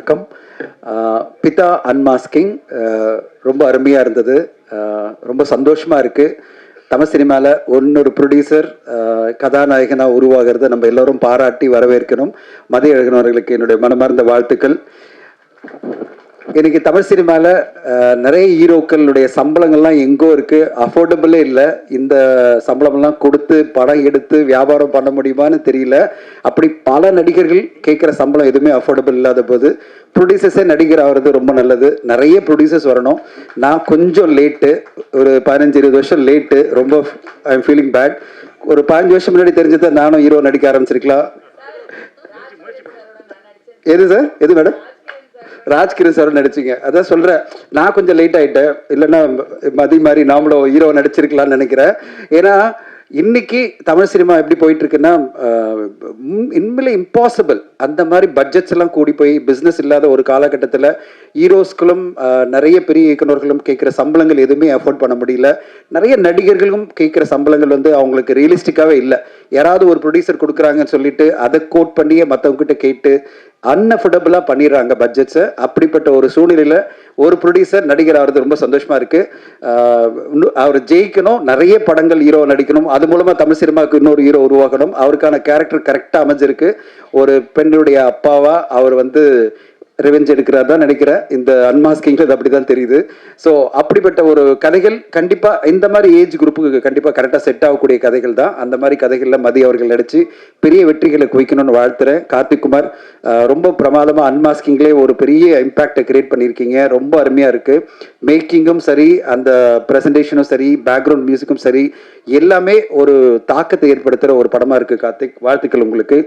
வணக்கம். பிதா அன்மாஸ்கிங் ரொம்ப அருமையாக இருந்தது. ரொம்ப சந்தோஷமாக இருக்குது தமிழ் சினிமாவில் ஒன்னொரு ப்ரொடியூசர் கதாநாயகனாக உருவாகிறத நம்ம எல்லோரும் பாராட்டி வரவேற்கணும். மதிய அழகனவர்களுக்கு என்னுடைய மனமார்ந்த வாழ்த்துக்கள். இன்னைக்கு தமிழ் சினிமாவில் நிறைய ஹீரோக்களுடைய சம்பளங்கள்லாம் எங்கோ இருக்குது அஃபோர்டபுளே இல்லை. இந்த சம்பளமெல்லாம் கொடுத்து படம் எடுத்து வியாபாரம் பண்ண முடியுமான்னு தெரியல. அப்படி பல நடிகர்கள் கேட்குற சம்பளம் எதுவுமே அஃபோர்டபுள் இல்லாத போது ப்ரொடியூசர்ஸே நடிகர் ஆகிறது ரொம்ப நல்லது. நிறைய ப்ரொடியூசர்ஸ் வரணும். நான் கொஞ்சம் லேட்டு ஒரு பதினஞ்சு இருபது வருஷம் லேட்டு ரொம்ப ஐ எம் ஃபீலிங் பேட் ஒரு பதினஞ்சு வருஷம் முன்னாடி தெரிஞ்சதை நானும் ஹீரோ நடிக்க ஆரம்பிச்சிருக்கலாம். எது சார் எது மேடம் ராஜ்கிரண் சார் நடிச்சிங்க. அதான் சொல்கிறேன் நான் கொஞ்சம் லேட் ஆகிட்டேன் இல்லைன்னா மதி மாதிரி நாமளும் ஹீரோ நடிச்சிருக்கலாம்னு நினைக்கிறேன். ஏன்னா இன்னைக்கு தமிழ் சினிமா எப்படி போயிட்டு இருக்குன்னா உண்மையில இம்பாசிபிள் அந்த மாதிரி பட்ஜெட்ஸ் எல்லாம் கூடி போய் பிஸ்னஸ் இல்லாத ஒரு காலகட்டத்தில் ஹீரோஸ்களும் நிறைய பெரிய இயக்குனர்களும் கேட்குற சம்பளங்கள் எதுவுமே அஃபோர்ட் பண்ண முடியல. நிறைய நடிகர்களும் கேட்குற சம்பளங்கள் வந்து அவங்களுக்கு ரியலிஸ்டிக்காகவே இல்லை. யாராவது ஒரு ப்ரொடியூசர் கொடுக்குறாங்கன்னு சொல்லிட்டு அதை கோட் பண்ணியே மற்றவங்ககிட்ட கேட்டு அன்அஃபோர்டபுளாக பண்ணிடுறாங்க பட்ஜெட்ஸை அப்படிப்பட்ட ஒரு சூழ்நிலையில் ஒரு ப்ரொடியூசர் நடிகர் ஆகிறது ரொம்ப சந்தோஷமாக இருக்குது இன்னும் அவர் ஜெயிக்கணும் நிறைய படங்கள் ஹீரோ நடிக்கணும். அது மூலமாக தமிழ் சினிமாவுக்கு இன்னொரு ஹீரோ உருவாக்கணும் அவருக்கான கேரக்டர் கரெக்டாக அமைஞ்சிருக்கு. ஒரு பெண் பெண்ணுடைய அப்பாவா அவர் வந்து ரிவெஞ்ச் எடுக்கிறார் தான் நினைக்கிறேன். இந்த அன்மாஸ்கிங்ல அது அப்படி தான் தெரியுது. ஸோ அப்படிப்பட்ட ஒரு கதைகள் கண்டிப்பாக இந்த மாதிரி ஏஜ் குரூப்புக்கு கண்டிப்பாக கரெக்டாக செட் ஆகக்கூடிய கதைகள் தான். அந்த மாதிரி கதைகளில் மதி அவர்கள் நடித்து பெரிய வெற்றிகளை குவிக்கணும்னு வாழ்த்துறேன். கார்த்திக் குமார் ரொம்ப பிரமாதமாக அன்மாஸ்கிங்லேயே ஒரு பெரிய இம்பாக்டை கிரியேட் பண்ணியிருக்கீங்க. ரொம்ப அருமையாக இருக்குது மேக்கிங்கும் சரி அந்த ப்ரெசன்டேஷனும் சரி பேக்ரவுண்ட் மியூசிக்கும் சரி எல்லாமே ஒரு தாக்கத்தை ஏற்படுத்துகிற ஒரு படமாக இருக்குது கார்த்திக். வாழ்த்துக்கள் உங்களுக்கு.